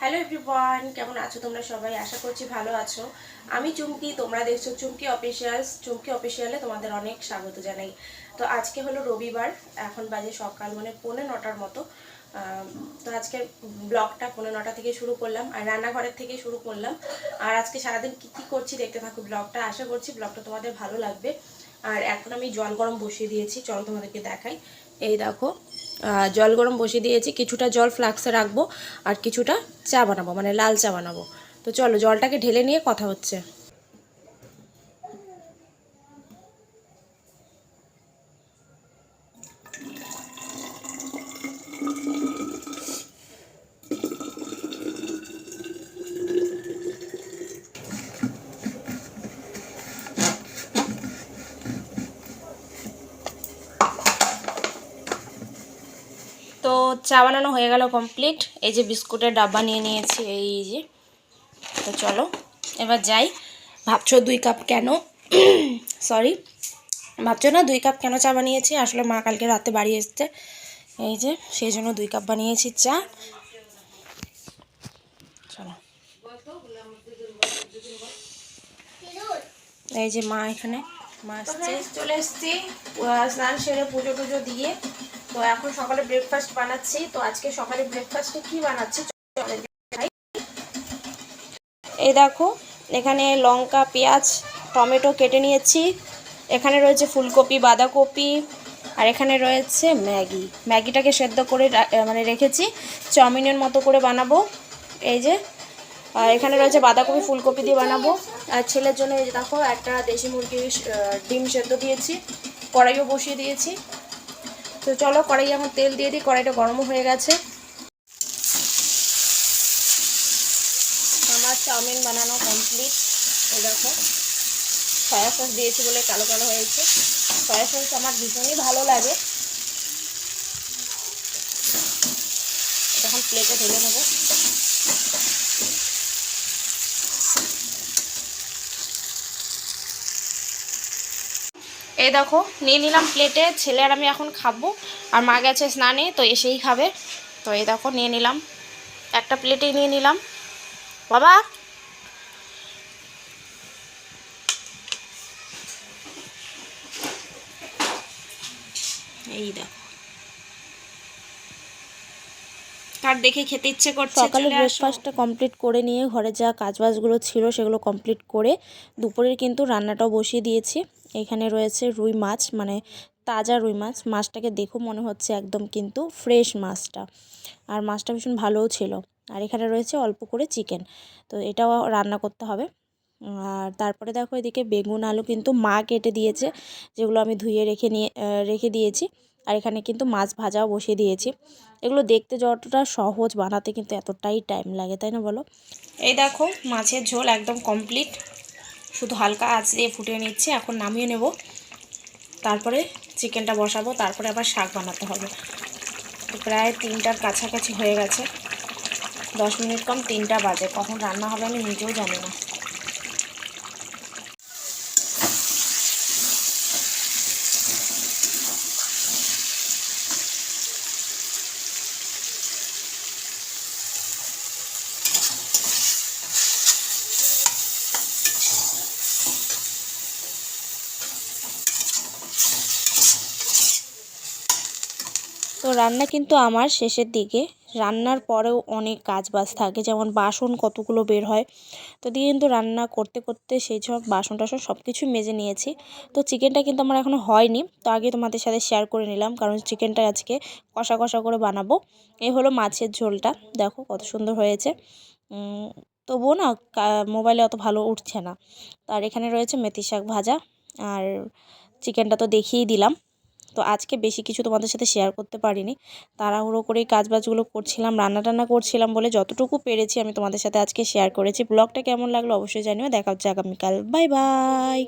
Hello everyone কেমন আছো তোমরা সবাই? আশা করছি ভালো আছো। আমি চুমকি, তোমরা দেখছ চুমকি অফিসিয়ালস চুমকি অফিসিয়ালে তোমাদের অনেক স্বাগত জানাই। তো আজকে হলো রবিবার, এখন বাজে সকাল মানে পৌনে নটার মতো। তো আজকের ব্লগটা পৌনে নটা থেকে শুরু করলাম, আর রান্নাঘরের থেকে শুরু করলাম। আর আজকে সারাদিন কী কী করছি দেখতে থাকো ব্লগটা। আশা করছি ব্লগটা তোমাদের ভালো লাগবে। আর এখন আমি জল গরম বসিয়ে দিয়েছি, চলো তোমাদেরকে দেখাই। এই দেখো জল গরম বসিয়ে দিয়েছি, কিছুটা জল ফ্লাক্সে রাখব আর কিছুটা চা বানাবো মানে লাল চা বানাবো। তো চলো জলটাকে ঢেলে নিয়ে কথা হচ্ছে। চা বানানো হয়ে গেল কমপ্লিট এই যে বিস্কুটের ডাব্বা নিয়ে নিয়েছি, এই যে। তো চলো, এবার যাই। ভাবছ দুই কাপ কেন? সরি ভাবছ না দুই কাপ কেন চা বানিয়েছি? আসলে মা কালকে রাতে বাড়ি এসছে। এই যে, সেই জন্য দুই কাপ বানিয়েছি চা। চলো। এই যে মা এখানে, মা চলে এসছি। স্নান সেরে পুজো টুজো দিয়ে। তো এখন সকালে ব্রেকফাস্ট বানাচ্ছি। তো আজকে সকালে ব্রেকফাস্টে কি বানাচ্ছি। এই দেখো, এখানে লঙ্কা, পেঁয়াজ, টমেটো কেটে নিয়েছি। এখানে রয়েছে ফুলকপি, বাঁধাকপি, আর এখানে রয়েছে ম্যাগি। ম্যাগিটাকে সেদ্ধ করে মানে রেখেছি। চাউমিনের মতো করে বানাবো। এই যে এখানে রয়েছে বাঁধাকপি, ফুলকপি দিয়ে বানাবো। আর ছেলের জন্য এই দেখো, একটা দেশি মুরগির ডিম সেদ্ধ দিয়েছি। কড়াইও বসিয়ে দিয়েছি। তো চলো কড়াই আমার তেল দিয়ে দিই, কড়াইটা গরমও হয়ে গেছে। আমার চাউমিন বানানো কমপ্লিট দেখো সয়া সস দিয়েছি বলে কালো কালো হয়েছে। সয়া সস আমার ভীষণই ভালো লাগে। এখন প্লেটে ঢেলে নেব। এই দেখো নিয়ে নিলাম প্লেটে ছেলে আর আমি এখন খাব। আর মা গেছে স্নানে তো এসেই খাবে। তো এই দেখো নিয়ে নিলাম। একটা প্লেটেই নিয়ে নিলাম। বাবা! এই দেখো। কার দেখে খেতে ইচ্ছে করছে সকালে ব্রেকফাস্টটা কমপ্লিট করে নিয়ে ঘরে যা কাজবাজগুলো ছিল সেগুলো কমপ্লিট করে দুপুরের কিন্তু রান্নাটাও বসিয়ে দিয়েছি। এখানে রয়েছে রুই মাছ মানে তাজা রুই মাছ। মাছটাকে দেখো মনে হচ্ছে একদম কিন্তু ফ্রেশ মাছটা। আর মাছটা ভীষণ ভালোও ছিল। আর এখানে রয়েছে অল্প করে চিকেন তো এটাও রান্না করতে হবে। আর তারপরে দেখো এদিকে বেগুন, আলু কিন্তু মা কেটে দিয়েছে, যেগুলো আমি ধুয়ে রেখে নিয়ে রেখে দিয়েছি। আর এখানে কিন্তু মাছ ভাজাও বসিয়ে দিয়েছি। এগুলো দেখতে যতটা সহজ, বানাতে কিন্তু এতটাই টাইম লাগে, তাই না বলো? এই দেখো মাছের ঝোল একদম কমপ্লিট শুধু হালকা আঁচ দিয়ে ফুটিয়ে নিচ্ছে, এখন নামিয়ে নেব। তারপরে চিকেনটা বসাবো, তারপরে আবার শাক বানাতে হবে। প্রায় তিনটার কাছাকাছি হয়ে গেছে। দশ মিনিট কম তিনটা বাজে, কখন রান্না হবে আমি নিজেও জানি না। তো রান্না কিন্তু আমার শেষের দিকে। রান্নার পরেও অনেক কাজ বাজ থাকে, যেমন বাসন কতগুলো বের হয়। তো দিয়ে কিন্তু রান্না করতে করতে সেই সব বাসন টাসন সব কিছু মেজে নিয়েছি। তো চিকেনটা কিন্তু আমার এখনও হয়নি, তো আগে তোমাদের সাথে শেয়ার করে নিলাম, কারণ চিকেনটা আজকে কষা কষা করে বানাবো। এই হলো মাছের ঝোলটা, দেখো কত সুন্দর হয়েছে। তবুও না মোবাইলে অত ভালো উঠছে না। আর এখানে রয়েছে মেথি শাক ভাজা, আর চিকেনটা তো দেখিয়েই দিলাম। তো আজকে বেশি কিছু তোমাদের সাথে শেয়ার করতে পারিনি। তাড়াহুড়ো করেই কাজবাজগুলো করছিলাম রান্না টান্না করছিলাম বলে যতটুকু পেরেছি আমি তোমাদের সাথে আজকে শেয়ার করেছি। ব্লগটা কেমন লাগল অবশ্যই জানিও, দেখা হচ্ছে আগামীকাল। Bye bye